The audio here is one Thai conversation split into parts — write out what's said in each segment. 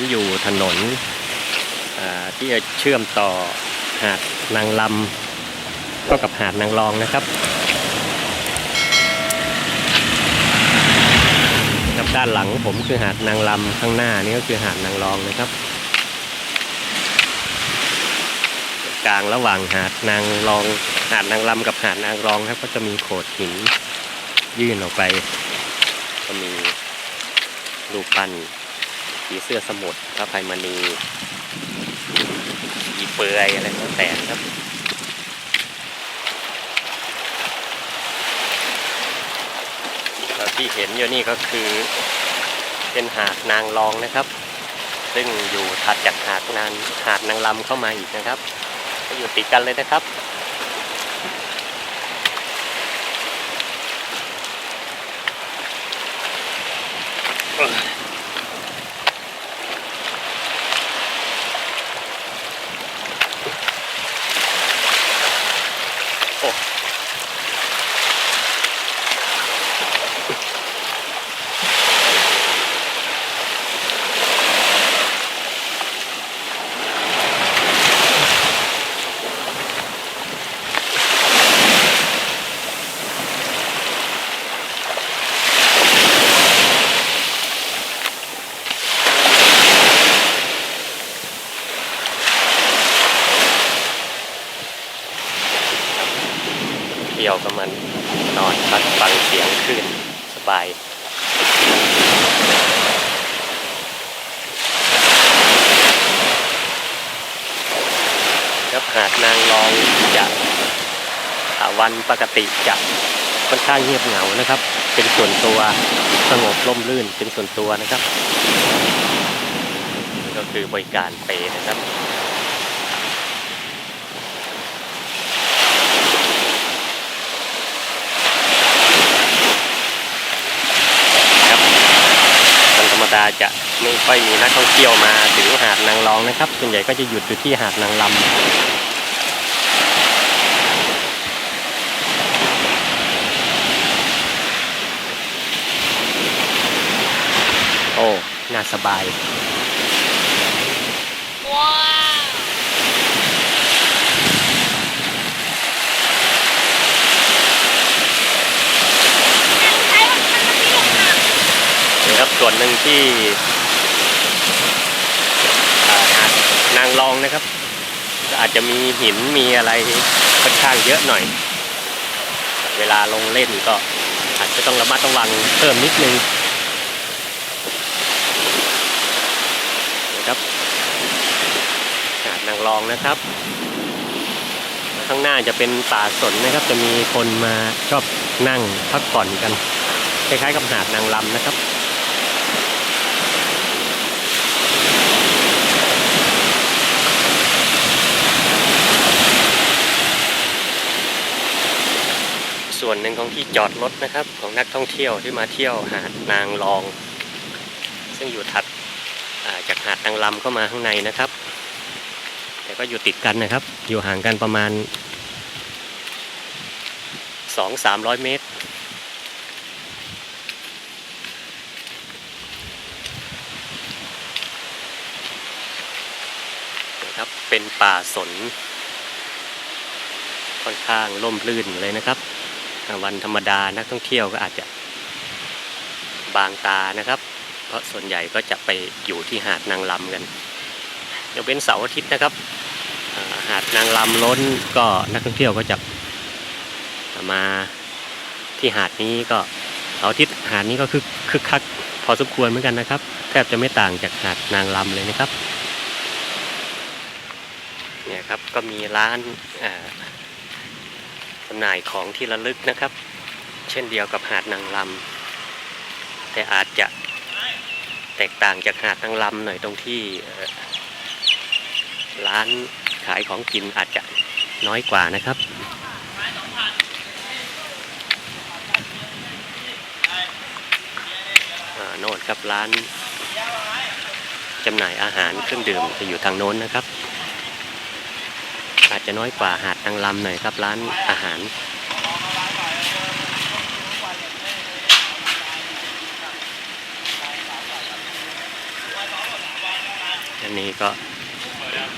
ผมอยู่ถนนที่จะเชื่อมต่อหาดนางลำก็กับหาดนางรองนะครับครับด้านหลังผมคือหาดนางลำข้างหน้านี่ก็คือหาดนางรองนะครับกลางระหว่างหาดนางรอง หาดนางลำกับหาดนางรองครับก็จะมีโขดหินยื่นออกไป ก็มีรูปปั้น ผีเสื้อสมุทรพระภัยมณีผีเปลือยอะไรก็แต่ครับแล้วที่เห็นอยู่นี่ก็คือเป็นหาดนางรองนะครับ ซึ่งอยู่ถัดจากหาดนางหาดนางลำเข้ามาอีกนะครับ ก็อยู่ติดกันเลยนะครับ ยวกับมันนอนพักฟังเสียงคลื่นสบายครับหาดนางรองจะวันปกติจะค่อนข้างเงียบเหงานะครับ เป็นส่วนตัวสงบร่มรื่นเป็นส่วนตัวนะครับนี่ก็คือบริการเปนะครับวันธรรม ดาจะไม่ค่อยมีนักท่องเที่ยวมาถึงหาดนางรองนะครับ ส่วนใหญ่ก็จะหยุดอยู่ที่หาดนางลำโอ้ น่าสบาย นะครับส่ วนหนึ่งที่หาดนางรองนะครับ อาจจะมีหินมีอะไรค่อนข้างเยอะหน่อย เวลาลงเล่นก็อาจจะต้องระมัดระวังเพิ่มนิดนึงนะครับหาดนางรองนะครับ ข้างหน้าจะเป็นป่าสนนะครับ จะมีคนมาชอบนั่งพักผ่อนกัน คล้ายๆกับหาดนางลำนะครับ ส่วนหนึ่งของที่จอดรถนะครับ ของนักท่องเที่ยวที่มาเที่ยวหาดนางรอง ซึ่งอยู่ถัดาจากหาดนางลำเข้ามาข้างในนะครับ แต่ก็อยู่ติดกันนะครับ อยู่ห่างกันประมาณ 2-300 เมตรนะครับเป็นป่าสน ค่อนข้างร่มรื่นเลยนะครับ วันธรรมดานักท่องเที่ยวก็อาจจะบางตานะครับ เพราะส่วนใหญ่ก็จะไปอยู่ที่หาดนางลำกันยกเว้นเสาร์อาทิตย์นะครับ หาดนางลำล้นก็นักท่องเที่ยวก็จะมาที่หาดนี้ก็เสาร์อาทิตย์หาดนี้ก็คึกคึกคักพอสมควรเหมือนกันนะครับ แทบจะไม่ต่างจากหาดนางลำเลยนะครับเนี่ยครับก็มีร้านอ่า จำหน่ายของที่ระลึกนะครับ เช่นเดียวกับหาดนางลำแต่อาจจะแตกต่างจากหาดนางลำหน่อยตรงที่ร้านขายของกินอาจจะน้อยกว่านะครับโน่นครับร้านจำหน่ายอาหารเครื่องดื่มจะอยู่ทางโน้นนะครับ อาจจะน้อยกว่าหาดนางลำหน่อยครับร้านอาหารอันนี้ก็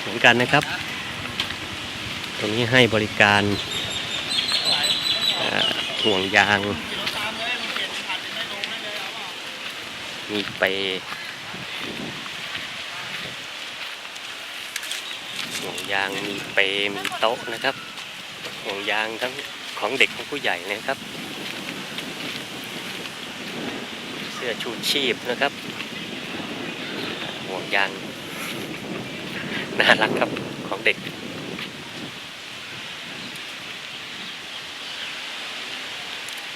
เหมือนกันนะครับ ตรงนี้ให้บริการห่วงยาง มีเปรย์ ห่วงยางมีเปมีโต๊ะนะครับห่วงยางทั้งของเด็กของผู้ใหญ่นะครับ เสื้อชูชีพนะครับห่วงยางน่ารักครับของเด็ก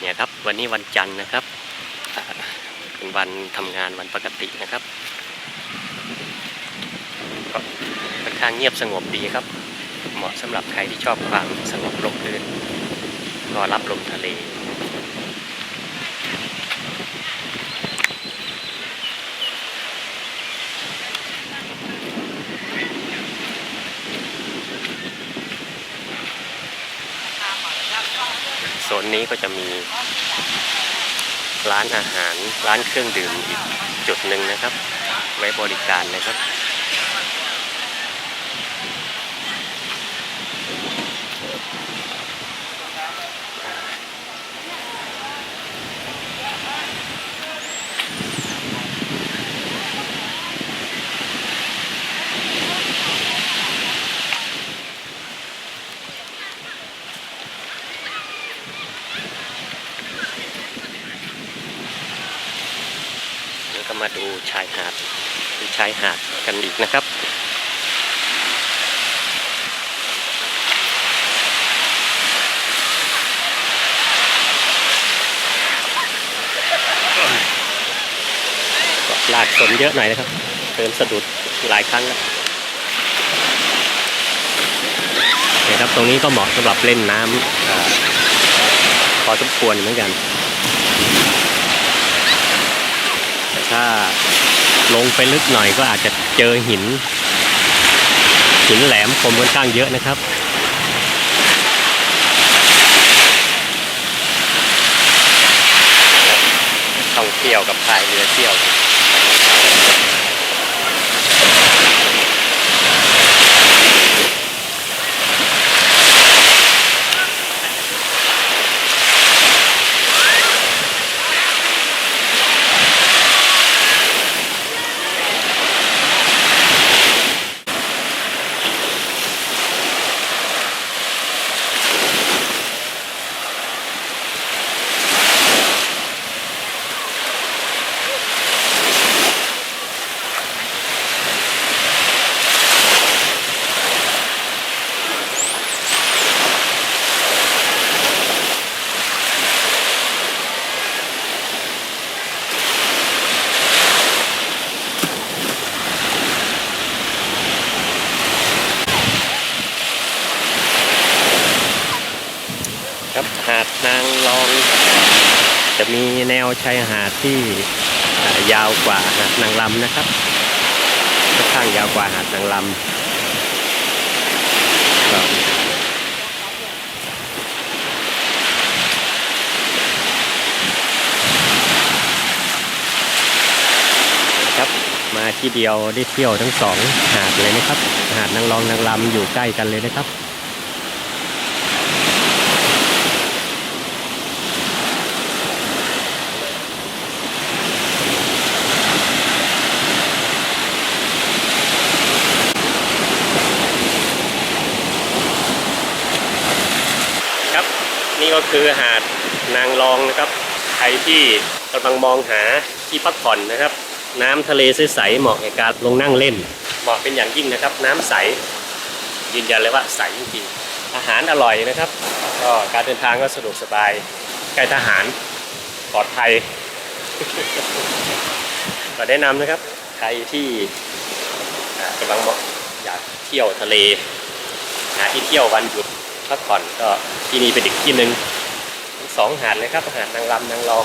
เนี่ยครับวันนี้วันจันทร์นะครับเป็นวันทำงานวันปกตินะครับ ก็ค่อนข้างเงียบสงบดีครับ เหมาะสำหรับใครที่ชอบความสงบร่มรื่นก็รับลมทะเลโซนนี้ก็จะมีร้านอาหารร้านเครื่องดื่มอีกจุดหนึ่งนะครับ ไว้บริการนะครับ มาดูชายหาดชายหาดกันอีกนะครับก็ลากฝนเยอะหน่อยนะครับเดินสะดุดหลายครั้งแล้วเนี่ยครับตรงนี้ก็เหมาะสำหรับเล่นน้ำอพอสมควรเหมือนกัน แต่ ถ้าลงไปลึกหน่อยก็อาจจะเจอหิน หินแหลมคมค่อนข้างเยอะนะครับท่องเที่ยวกับพายเรือเที่ยว จะมีแนวชายหาดที่ยาวกว่าหาดนางลำนะครับค่อนข้างยาวกว่าหาดนางลำก็ครับมาที่เดียวได้เที่ยวทั้งสองหาดเลยนะครับ หาดนางรองนางลำอยู่ใกล้กันเลยนะครับนี่ ก็คือหาดนางรองนะครับ ใครที่กำลังมองหาที่พักผ่อนนะครับ น้ำทะเลใสๆเหมาะแก่การลงนั่งเล่น เหมาะเป็นอย่างยิ่งนะครับ น้ำใส ยืนยันเลยว่าใสจริงๆอาหารอร่อยนะครับ ก็การเดินทางก็สะดวกสบายใกล้ทหารปลอดภัยก็แนะนำนะครับ ใครที่กำลังอยากเที่ยวทะเลหาที่เที่ยววันหยุด พักผ่อนก็ที่นี่เป็นอีกที่หนึ่งทั้งสองหาดเลยครับหาดนางรำนางรอง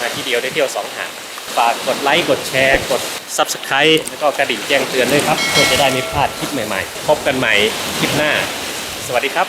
มาที่เดียวได้เที่ยวสองหาดฝากกดไลค์กดแชร์ กด Subscribe แล้วก็กระดิ่งแจ้งเตือนด้วยครับเพื่อจะได้ไม่พลาดคลิปใหม่ๆ พบกันใหม่คลิปหน้า สวัสดีครับ